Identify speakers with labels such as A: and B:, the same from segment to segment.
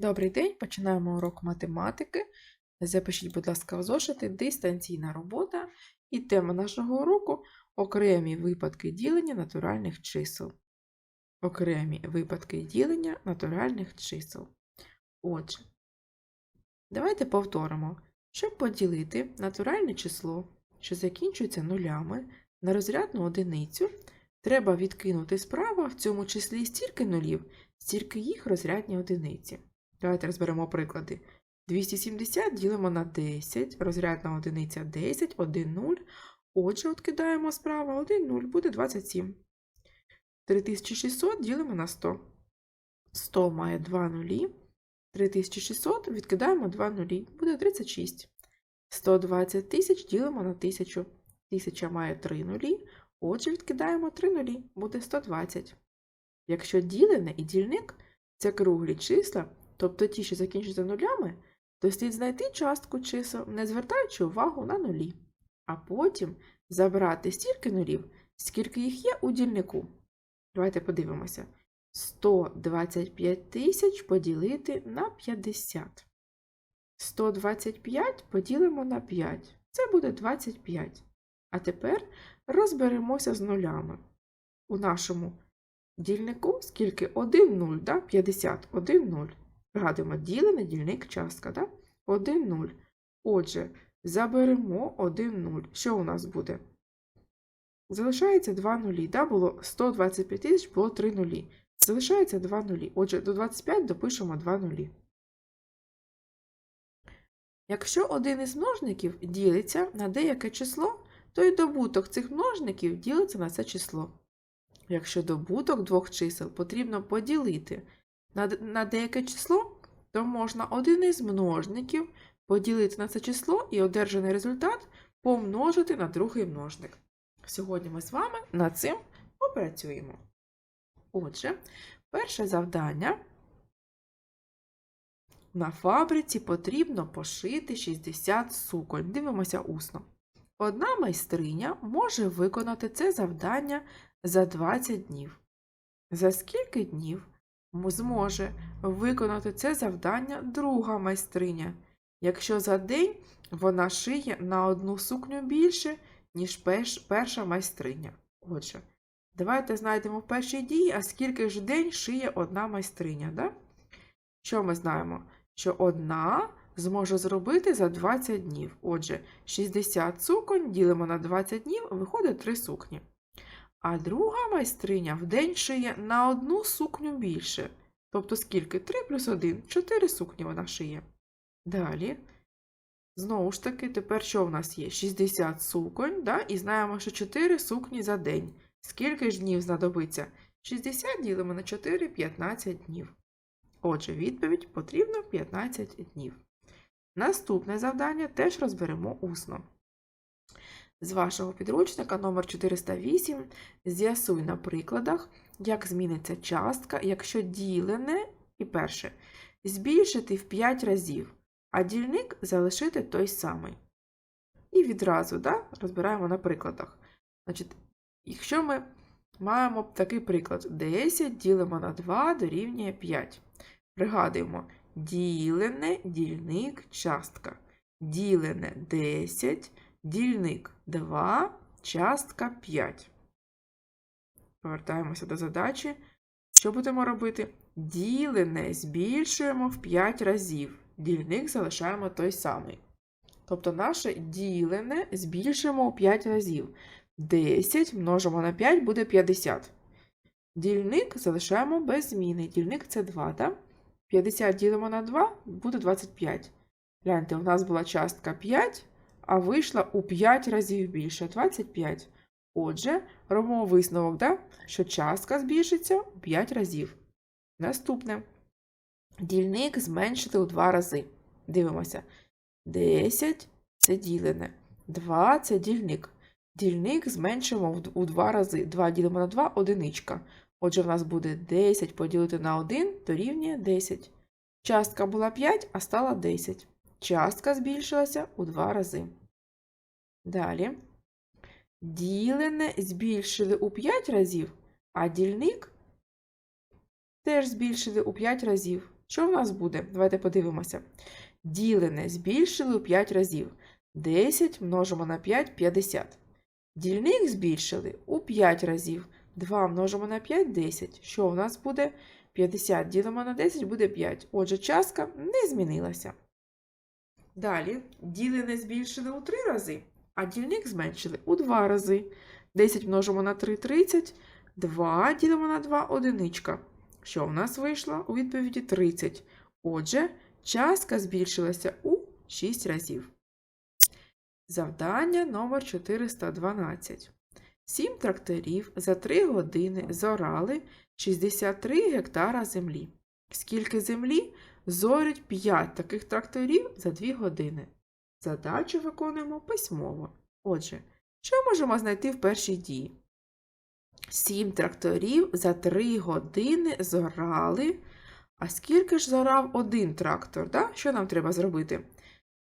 A: Добрий день, починаємо урок математики. Запишіть, будь ласка, в зошити дистанційна робота і тема нашого уроку окремі випадки ділення натуральних чисел. Окремі випадки ділення натуральних чисел. Отже, давайте повторимо, щоб поділити натуральне число, що закінчується нулями, на розрядну одиницю, треба відкинути справа в цьому числі стільки нулів, стільки їх розрядні одиниці. Давайте розберемо приклади. 270 ділимо на 10, розрядна одиниця 10, 1 0. Отже, відкидаємо справа 1 0, буде 27. 3600 ділимо на 100. 100 має 2 нулі. 3600 відкидаємо 2 нулі, буде 36. 120 тисяч ділимо на 1000. 1000 має 3 нулі. Отже, відкидаємо 3 нулі, буде 120. Якщо ділене і дільник це круглі числа, тобто ті, що закінчуються нулями, то слід знайти частку чисел, не звертаючи увагу на нулі, а потім забрати стільки нулів, скільки їх є у дільнику. Давайте подивимося. 125 тисяч поділити на 50. 125 поділимо на 5. Це буде 25. А тепер розберемося з нулями. У нашому дільнику скільки 1 0, да? 50, 1 0. Пригадуємо, ділене дільник частка, да? 1 0. Отже, заберемо 1 0. Що у нас буде? Залишається 2 нулі. Да? Було 125 тисяч, було 3 нулі. Залишається 2 нулі. Отже, до 25 допишемо 2 нулі. Якщо один із множників ділиться на деяке число, то й добуток цих множників ділиться на це число. Якщо добуток двох чисел потрібно поділити на, на деяке число, то можна один із множників поділити на це число і одержаний результат помножити на другий множник. Сьогодні ми з вами над цим попрацюємо. Отже, перше завдання. На фабриці потрібно пошити 60 суконь. Дивимося усно. Одна майстриня може виконати це завдання за 20 днів. За скільки днів зможе виконати це завдання друга майстриня, якщо за день вона шиє на одну сукню більше, ніж перша майстриня. Отже, давайте знайдемо в першій дії, а скільки ж день шиє одна майстриня. Да? Що ми знаємо? Що одна зможе зробити за 20 днів. Отже, 60 суконь ділимо на 20 днів, виходить 3 сукні. А друга майстриня в день шиє на одну сукню більше. Тобто скільки? 3 плюс 1, 4 сукні вона шиє. Далі, знову ж таки, тепер що в нас є? 60 суконь, да? і знаємо, що 4 сукні за день. Скільки ж днів знадобиться? 60 ділимо на 4 15 днів. Отже, відповідь потрібно 15 днів. Наступне завдання теж розберемо усно. З вашого підручника номер 408 з'ясуй на прикладах, як зміниться частка, якщо ділене, і перше, збільшити в 5 разів, а дільник залишити той самий. І відразу да, розбираємо на прикладах. Значить, Якщо ми маємо такий приклад: 10 ділимо на 2 дорівнює 5. Пригадуємо, ділене, дільник, частка. Ділене 10, дільник 2, частка 5. Повертаємося до задачі. Що будемо робити? Ділене збільшуємо в 5 разів. Дільник залишаємо той самий. Тобто наше ділене збільшуємо у 5 разів. 10 множимо на 5 буде 50. Дільник залишаємо без зміни. Дільник це 2, так? 50 ділимо на 2 буде 25. Гляньте, у нас була частка 5, а вийшла у 5 разів більше 25. Отже, робимо висновок, да? що частка збільшиться у 5 разів. Наступне. Дільник зменшити у 2 рази. Дивимося. 10 це ділене. 2 це дільник. Дільник зменшимо у 2 рази. 2 ділимо на 2 одиничка. Отже, в нас буде 10 поділити на 1 дорівнює 10. Частка була 5, а стала 10. Частка збільшилася у 2 рази. Далі. Ділене збільшили у 5 разів, а дільник теж збільшили у 5 разів. Що в нас буде? Давайте подивимося. Ділене збільшили у 5 разів. 10 множимо на 5 50. Дільник збільшили у 5 разів. 2 множимо на 5 10. Що в нас буде? 50 ділимо на 10 буде 5. Отже, частка не змінилася. Далі ділене збільшили у 3 рази, а дільник зменшили у 2 рази. 10 множимо на 3 30. 2 ділимо на 2 одиничка. Що в нас вийшло? У відповіді 30. Отже, частка збільшилася у 6 разів. Завдання номер 412. Сім тракторів за 3 години зорали 63 гектара землі. Скільки землі зорять 5 таких тракторів за 2 години. Задачу виконуємо письмово. Отже, що можемо знайти в першій дії? Сім тракторів за 3 години зорали. А скільки ж зорав один трактор? Да? Що нам треба зробити?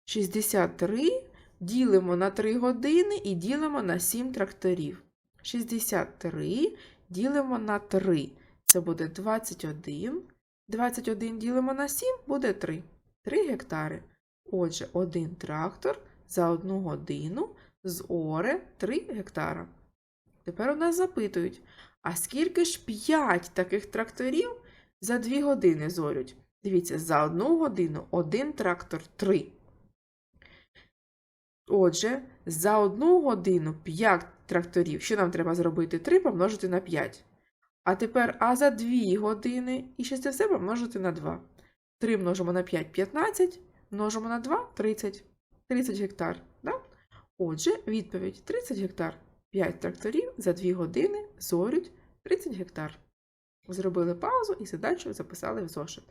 A: 63 ділимо на 3 години і ділимо на 7 тракторів. 63 ділимо на 3. Це буде 21. 21 ділимо на 7 буде 3. 3 гектари. Отже, один трактор за одну годину з оре 3 гектара. Тепер у нас запитують, а скільки ж 5 таких тракторів за 2 години зорють? Дивіться, за одну годину один трактор 3. Отже, за одну годину 5 тракторів. Що нам треба зробити? 3 помножити на 5. А тепер а за 2 години і ще це все помножити на 2. 3 множимо на 5 15, множимо на 2 30. 30 гектар. Да? Отже, відповідь 30 гектар. 5 тракторів за 2 години зорють 30 гектар. Зробили паузу і задачу записали в зошит.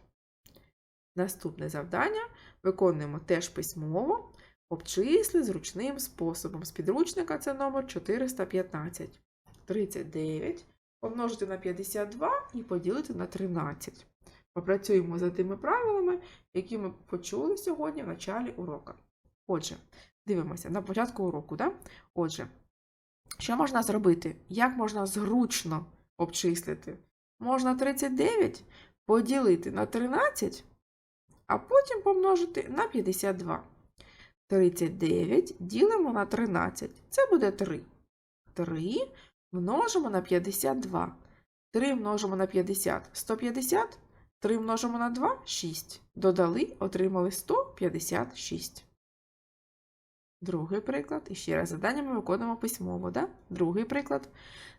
A: Наступне завдання виконуємо теж письмово. Обчисли зручним способом. З підручника це номер 415. 39 помножити на 52 і поділити на 13. Попрацюємо за тими правилами, які ми почули сьогодні в началі урока. Отже, дивимося на початку уроку. Да? Отже, що можна зробити? Як можна зручно обчислити? Можна 39 поділити на 13, а потім помножити на 52. 39 ділимо на 13. Це буде 3. 3 множимо на 52. 3 множимо на 50 150. 3 множимо на 2 6. Додали, отримали 156. Другий приклад. І ще раз задання ми виконуємо письмово. Да? Другий приклад.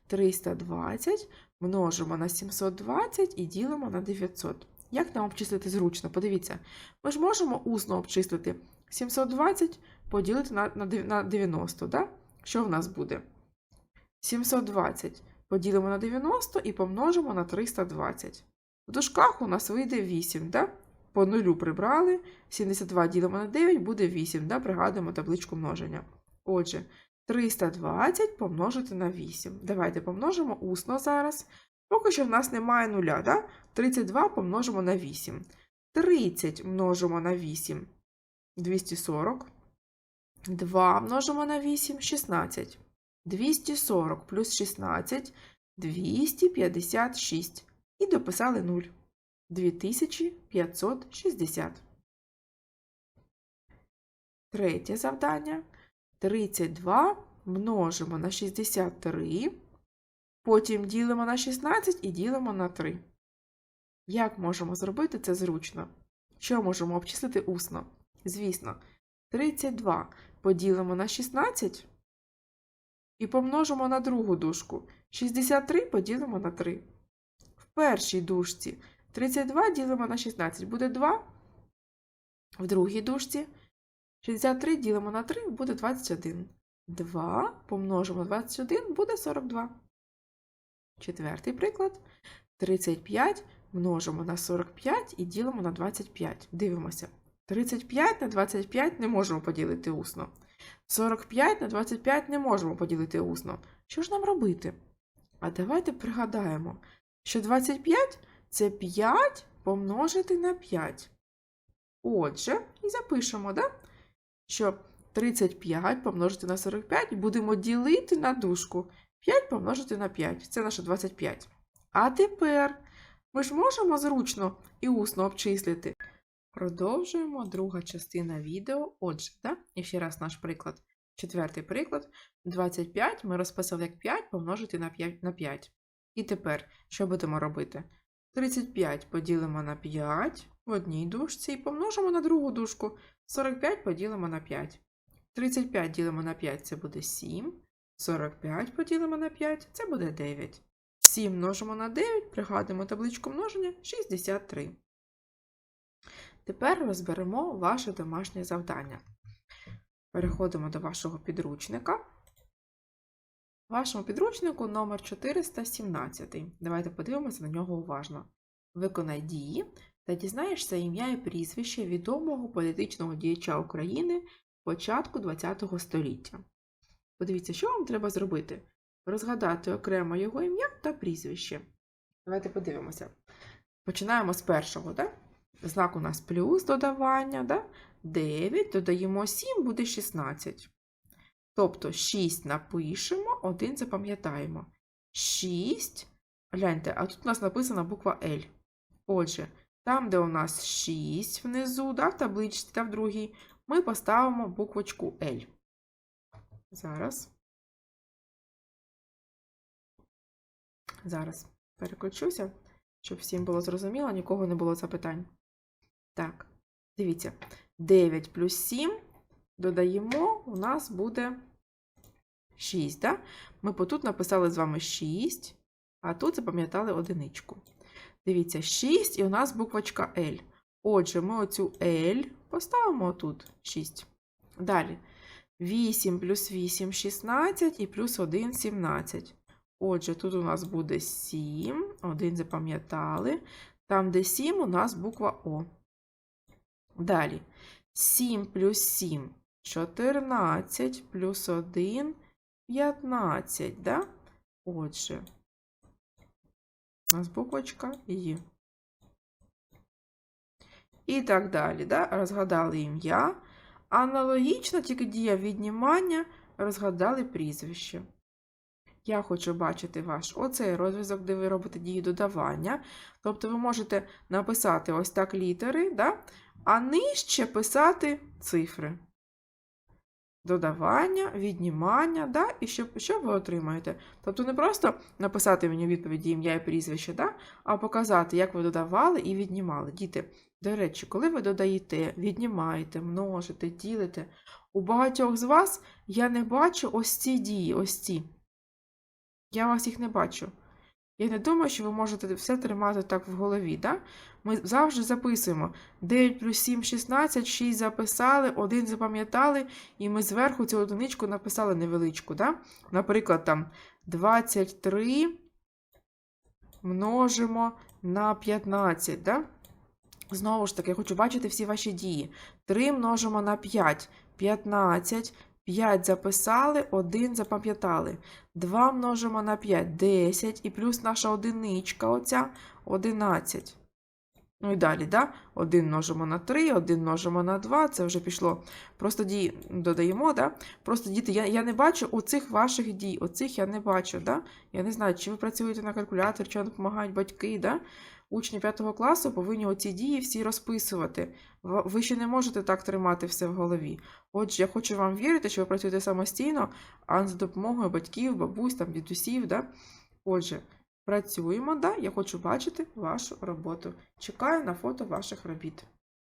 A: 320 множимо на 720 і ділимо на 900. Як нам обчислити зручно? Подивіться, ми ж можемо усно обчислити 720 поділити на, на, на 90. Да? Що в нас буде? 720 поділимо на 90 і помножимо на 320. В дужках у нас вийде 8. Да? По нулю прибрали. 72 ділимо на 9 буде 8. Да? Пригадуємо табличку множення. Отже, 320 помножити на 8. Давайте помножимо усно зараз. Поки що в нас немає нуля. Да? 32 помножимо на 8. 30 множимо на 8. 240. 2 множимо на 8 16. 240 плюс 16 256. І дописали 0. 2560. Третє завдання. 32 множимо на 63. Потім ділимо на 16 і ділимо на 3. Як можемо зробити це зручно? Що можемо обчислити усно? Звісно, 32 поділимо на 16 і помножимо на другу дужку. 63 поділимо на 3. В першій дужці 32 ділимо на 16 буде 2. В другій дужці 63 ділимо на 3 буде 21. 2 помножимо на 21 буде 42. Четвертий приклад. 35 множимо на 45 і ділимо на 25. Дивимося. 35 на 25 не можемо поділити усно. 45 на 25 не можемо поділити усно. Що ж нам робити? А давайте пригадаємо, що 25 це 5 помножити на 5. Отже, і запишемо, да? що 35 помножити на 45 будемо ділити на дужку. 5 помножити на 5. Це наше 25. А тепер Ми ж можемо зручно і усно обчислити. Продовжуємо друга частина відео. Отже, да? і ще раз наш приклад. Четвертий приклад. 25 ми розписали як 5 помножити на 5 І тепер, що будемо робити? 35 поділимо на 5 в одній дужці і помножимо на другу дужку. 45 поділимо на 5. 35 ділимо на 5 це буде 7. 45 поділимо на 5 це буде 9. 7 множимо на 9, пригадуємо табличку множення 63. Тепер розберемо ваше домашнє завдання. Переходимо до вашого підручника. В вашому підручнику номер 417. Давайте подивимося на нього уважно. Виконай дії та дізнаєшся ім'я і прізвище відомого політичного діяча України початку ХХ століття. Подивіться, що вам треба зробити? Розгадати окремо його ім'я та прізвище. Давайте подивимося. Починаємо з першого, так? Знак у нас плюс додавання, да? 9, додаємо 7, буде 16. Тобто 6 напишемо, 1 запам'ятаємо. 6. Гляньте, а тут у нас написана буква L. Отже, там, де у нас 6 внизу, да, в табличці та в другій, ми поставимо буквочку L. Зараз. Зараз переключуся, щоб всім було зрозуміло, нікого не було запитань. Так, дивіться, 9 плюс 7 додаємо, у нас буде 6. Да? Ми тут написали з вами 6, а тут запам'ятали одиничку. Дивіться, 6 і у нас буквочка L. Отже, ми оцю L поставимо тут 6. Далі. 8 плюс 8 16 і плюс 1 17. Отже, тут у нас буде 7, 1 запам'ятали. Там, де 7, у нас буква О. Далі. 7 плюс 7 14 плюс 1 15, да? Отже, у нас буквочка є. І так далі, да? розгадали ім'я. Аналогічно, тільки дія віднімання, розгадали прізвище. Я хочу бачити ваш оцей розв'язок, де ви робите дію додавання. Тобто ви можете написати ось так літери, да? А нижче писати цифри. Додавання, віднімання, да? і що, що ви отримаєте? Тобто не просто написати мені відповіді ім'я і прізвище, да? а показати, як ви додавали і віднімали. Діти, до речі, коли ви додаєте, віднімаєте, множите, ділите, у багатьох з вас я не бачу ось ці дії, ось ці. Я вас їх не бачу. Я не думаю, що ви можете все тримати так в голові. Да? Ми завжди записуємо 9 плюс 7 16, 6 записали, 1 запам'ятали, і ми зверху цю одиничку написали невеличку. Да? Наприклад, там 23 множимо на 15. Да? Знову ж таки, я хочу бачити всі ваші дії. 3 множимо на 5, 15. 5 записали, 1 запам'ятали. 2 множимо на 5 10 і плюс наша одиничка оця 11. Ну і далі, да? 1 множимо на 3, 1 множимо на 2, це вже пішло. Просто дії додаємо, да? Просто діти, я, я не бачу оцих ваших дій, оцих я не бачу. Да? Я не знаю, чи ви працюєте на калькуляторі, чи вам допомагають батьки. Да? Учні 5 класу повинні оці дії всі розписувати. Ви ще не можете так тримати все в голові. Отже, я хочу вам вірити, що ви працюєте самостійно, а не за допомогою батьків, бабусь, там, дідусів. Да? Отже, працюємо, да? я хочу бачити вашу роботу. Чекаю на фото ваших робіт.